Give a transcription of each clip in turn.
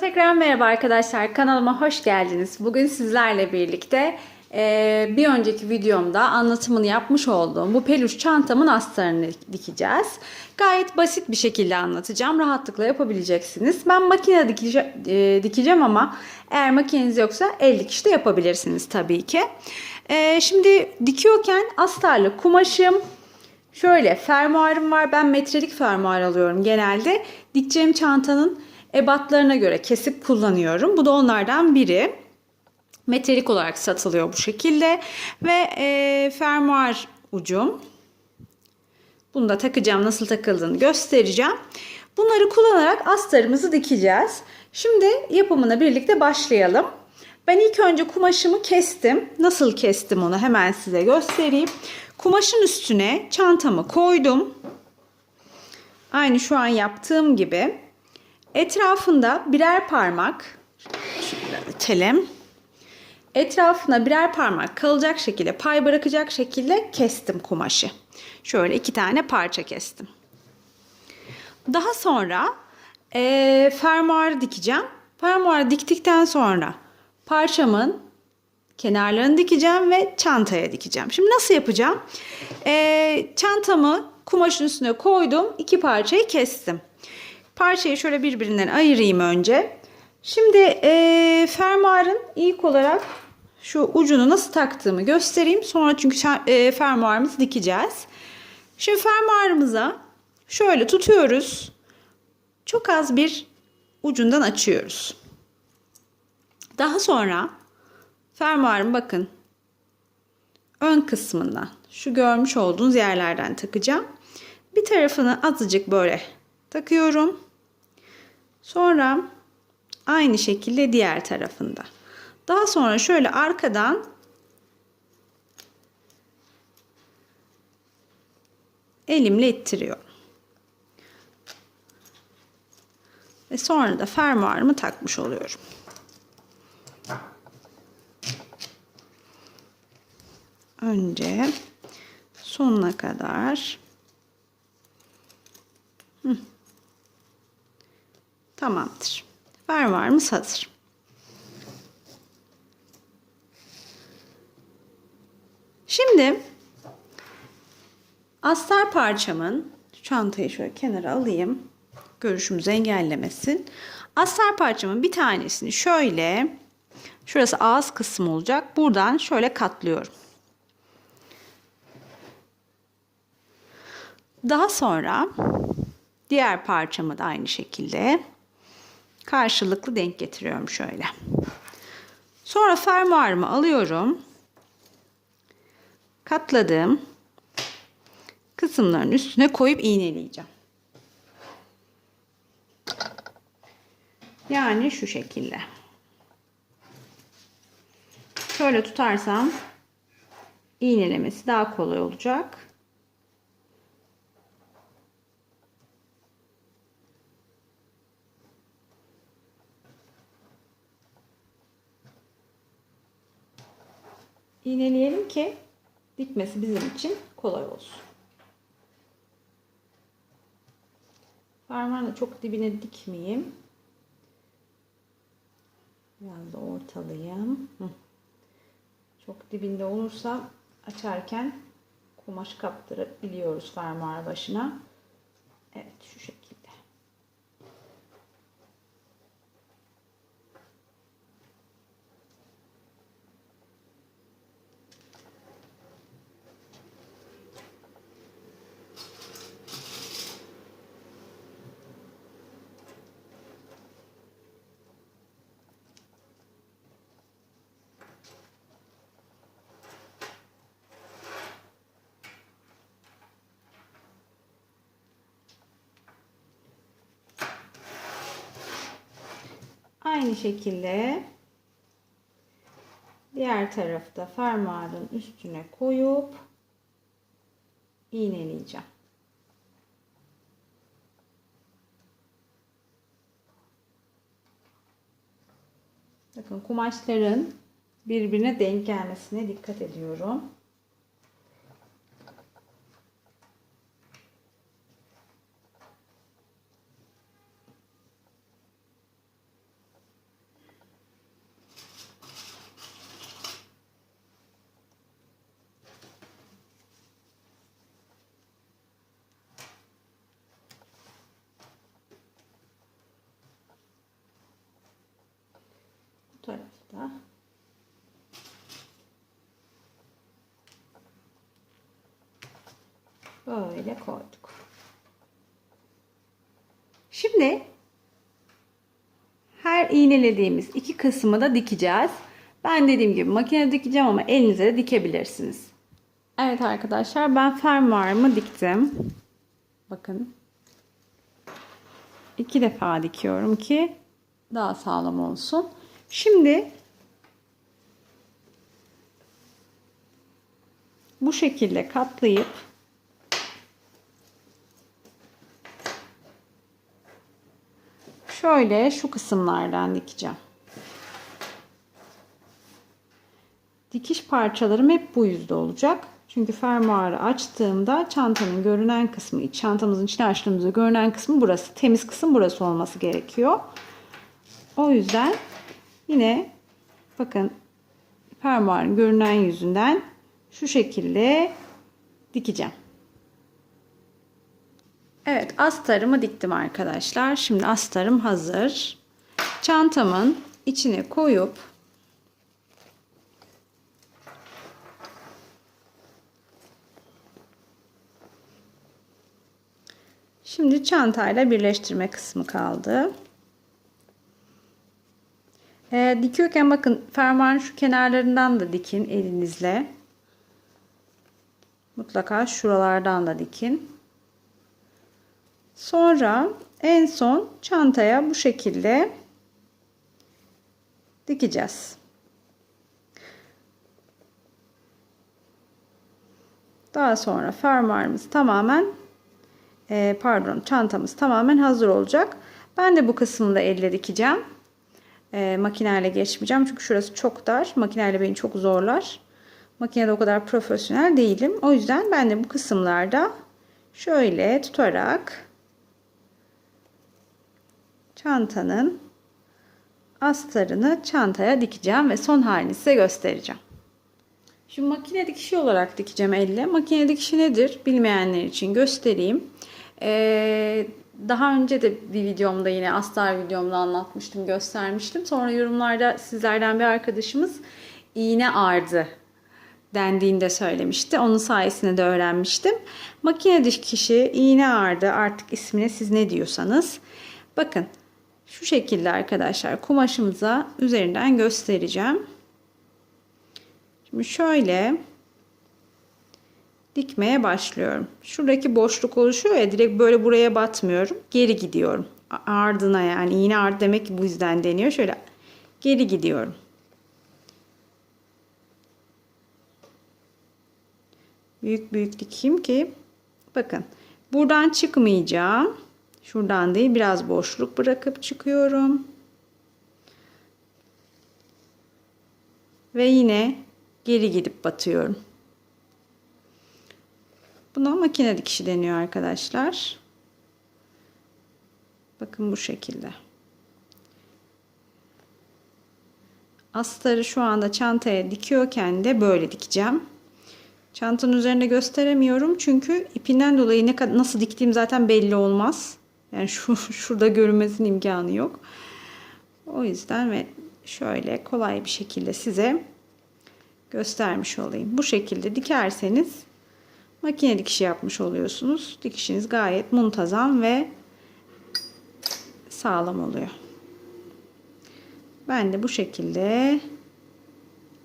Tekrar merhaba arkadaşlar kanalıma hoş geldiniz. Bugün sizlerle birlikte e, bir önceki videomda anlatımını yapmış olduğum bu peluş çantamın astarını dikeceğiz. Gayet basit bir şekilde anlatacağım. Rahatlıkla yapabileceksiniz. Ben makine dikice, e, dikeceğim ama eğer makineniz yoksa el dikişte yapabilirsiniz tabii ki. E, şimdi dikiyorken astarlı kumaşım, Şöyle fermuarım var. Ben metrelik fermuar alıyorum genelde. Dikeceğim çantanın ebatlarına göre kesip kullanıyorum. Bu da onlardan biri. Metrelik olarak satılıyor bu şekilde. Ve e, fermuar ucum. Bunu da takacağım. Nasıl takıldığını göstereceğim. Bunları kullanarak astarımızı dikeceğiz. Şimdi yapımına birlikte başlayalım. Ben ilk önce kumaşımı kestim. Nasıl kestim onu hemen size göstereyim. Kumaşın üstüne çantamı koydum. Aynı şu an yaptığım gibi. Etrafında birer parmak itelim. Etrafına birer parmak kalacak şekilde, pay bırakacak şekilde kestim kumaşı. Şöyle iki tane parça kestim. Daha sonra e, fermuar dikeceğim. Fermuar diktikten sonra parçamın kenarlarını dikeceğim ve çantaya dikeceğim. Şimdi nasıl yapacağım? Ee, çantamı kumaşın üstüne koydum. iki parçayı kestim. Parçayı şöyle birbirinden ayırayım önce. Şimdi e, fermuarın ilk olarak şu ucunu nasıl taktığımı göstereyim. Sonra çünkü e, fermuarımızı dikeceğiz. Şimdi fermuarımıza şöyle tutuyoruz. Çok az bir ucundan açıyoruz. Daha sonra fermuarın bakın ön kısmından şu görmüş olduğunuz yerlerden takacağım. Bir tarafını azıcık böyle takıyorum. Sonra aynı şekilde diğer tarafında. Daha sonra şöyle arkadan elimle ittiriyorum. Ve sonra da fermuarımı takmış oluyorum. önce sonuna kadar tamamdır. Fermuarımız hazır. Şimdi astar parçamın çantayı şöyle kenara alayım. Görüşümüzü engellemesin. Astar parçamın bir tanesini şöyle şurası ağız kısmı olacak. Buradan şöyle katlıyorum. Daha sonra diğer parçamı da aynı şekilde karşılıklı denk getiriyorum şöyle. Sonra fermuarımı alıyorum. Katladığım kısımların üstüne koyup iğneleyeceğim. Yani şu şekilde. Şöyle tutarsam iğnelemesi daha kolay olacak. İğneleyelim ki dikmesi bizim için kolay olsun. Parmağını çok dibine dikmeyeyim. Biraz da ortalayayım. Çok dibinde olursa açarken kumaş kaptırabiliyoruz fermuar başına. Evet şu şekilde. Aynı şekilde diğer tarafta fermuarın üstüne koyup iğneleyeceğim. Bakın kumaşların birbirine denk gelmesine dikkat ediyorum. tarafı da böyle koyduk. Şimdi her iğnelediğimiz iki kısmı da dikeceğiz. Ben dediğim gibi makine dikeceğim ama elinize de dikebilirsiniz. Evet arkadaşlar ben fermuarımı diktim. Bakın. iki defa dikiyorum ki daha sağlam olsun. Şimdi bu şekilde katlayıp şöyle şu kısımlardan dikeceğim. Dikiş parçalarım hep bu yüzde olacak. Çünkü fermuarı açtığımda çantanın görünen kısmı, çantamızın içine açtığımızda görünen kısmı burası. Temiz kısım burası olması gerekiyor. O yüzden yine bakın fermuarın görünen yüzünden şu şekilde dikeceğim. Evet astarımı diktim arkadaşlar. Şimdi astarım hazır. Çantamın içine koyup Şimdi çantayla birleştirme kısmı kaldı. Ee, dikiyorken bakın fermuarın şu kenarlarından da dikin elinizle. Mutlaka şuralardan da dikin. Sonra en son çantaya bu şekilde dikeceğiz. Daha sonra fermuarımız tamamen e, pardon çantamız tamamen hazır olacak. Ben de bu kısmını da elle dikeceğim. E, makineyle geçmeyeceğim çünkü şurası çok dar. Makineyle beni çok zorlar. Makinede o kadar profesyonel değilim. O yüzden ben de bu kısımlarda şöyle tutarak çantanın astarını çantaya dikeceğim ve son halini size göstereceğim. Şu makine dikişi olarak dikeceğim elle. Makine dikişi nedir? Bilmeyenler için göstereyim. Ee, daha önce de bir videomda yine astar videomda anlatmıştım, göstermiştim. Sonra yorumlarda sizlerden bir arkadaşımız iğne ardı dendiğinde söylemişti. Onun sayesinde de öğrenmiştim. Makine dikişi, iğne ardı artık ismine siz ne diyorsanız. Bakın şu şekilde arkadaşlar kumaşımıza üzerinden göstereceğim. Şimdi şöyle dikmeye başlıyorum. Şuradaki boşluk oluşuyor ya direkt böyle buraya batmıyorum. Geri gidiyorum. Ardına yani iğne ard demek ki bu yüzden deniyor. Şöyle geri gidiyorum. Büyük büyük dikeyim ki bakın buradan çıkmayacağım. Şuradan değil biraz boşluk bırakıp çıkıyorum. Ve yine geri gidip batıyorum. Buna makine dikişi deniyor arkadaşlar. Bakın bu şekilde. Astarı şu anda çantaya dikiyorken de böyle dikeceğim. Çantanın üzerinde gösteremiyorum çünkü ipinden dolayı ne kadar nasıl diktiğim zaten belli olmaz. Yani şu şurada görünmesinin imkanı yok. O yüzden ve şöyle kolay bir şekilde size göstermiş olayım. Bu şekilde dikerseniz makine dikişi yapmış oluyorsunuz. Dikişiniz gayet muntazam ve sağlam oluyor. Ben de bu şekilde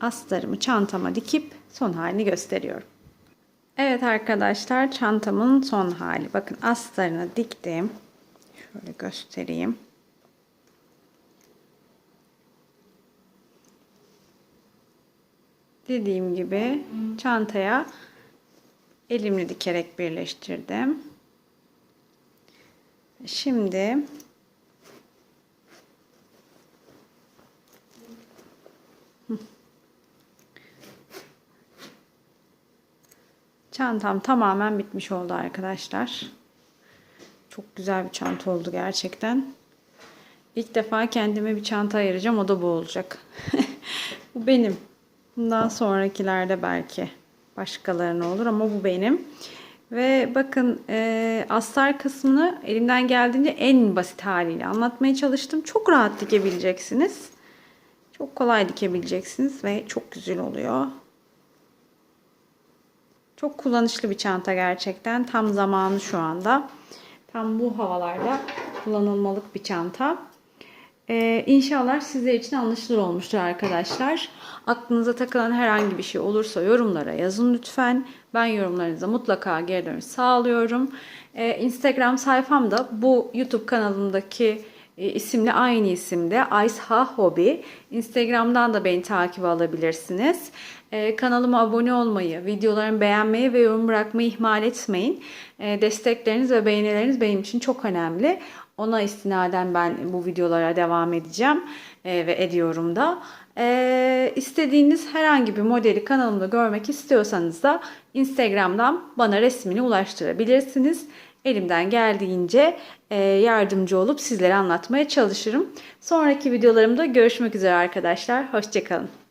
astarımı çantama dikip son halini gösteriyorum. Evet arkadaşlar çantamın son hali. Bakın astarını diktim. Şöyle göstereyim. Dediğim gibi çantaya elimle dikerek birleştirdim. Şimdi Çantam tamamen bitmiş oldu arkadaşlar. Çok güzel bir çanta oldu gerçekten. İlk defa kendime bir çanta ayıracağım. O da bu olacak. bu benim. Bundan sonrakilerde belki başkalarına olur ama bu benim. Ve bakın e, astar kısmını elimden geldiğince en basit haliyle anlatmaya çalıştım. Çok rahat dikebileceksiniz. Çok kolay dikebileceksiniz ve çok güzel oluyor. Çok kullanışlı bir çanta gerçekten. Tam zamanı şu anda. Tam bu havalarda kullanılmalık bir çanta. Ee, inşallah sizler için anlaşılır olmuştur arkadaşlar. Aklınıza takılan herhangi bir şey olursa yorumlara yazın lütfen. Ben yorumlarınıza mutlaka geri dönüş sağlıyorum. Ee, Instagram sayfamda bu YouTube kanalımdaki e, isimle aynı isimde Aysha Hobi. Instagram'dan da beni takip alabilirsiniz. Ee, kanalıma abone olmayı, videolarımı beğenmeyi ve yorum bırakmayı ihmal etmeyin. Ee, destekleriniz ve beğenileriniz benim için çok önemli. Ona istinaden ben bu videolara devam edeceğim e, ve ediyorum da. E, istediğiniz herhangi bir modeli kanalımda görmek istiyorsanız da Instagram'dan bana resmini ulaştırabilirsiniz. Elimden geldiğince e, yardımcı olup sizlere anlatmaya çalışırım. Sonraki videolarımda görüşmek üzere arkadaşlar. Hoşçakalın.